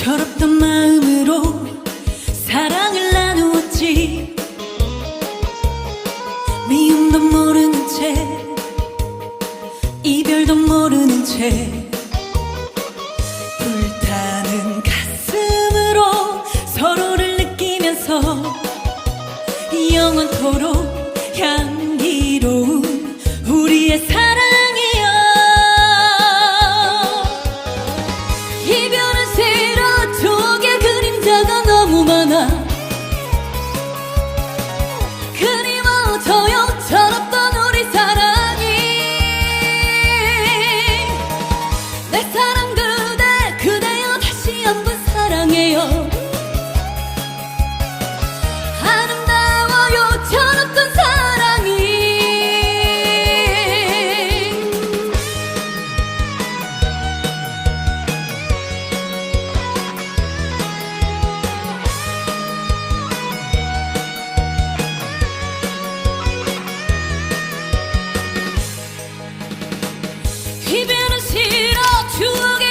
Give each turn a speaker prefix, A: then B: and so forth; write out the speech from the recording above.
A: 철없던 마음으로 사랑을 나누었지. 미움도 모르는 채 이별도 모르는 채 불타는 가슴으로 서로를 느끼면서 영원토록 향 사랑해요. 아름다워요 철없던 사랑이. 이별은 싫어 추억의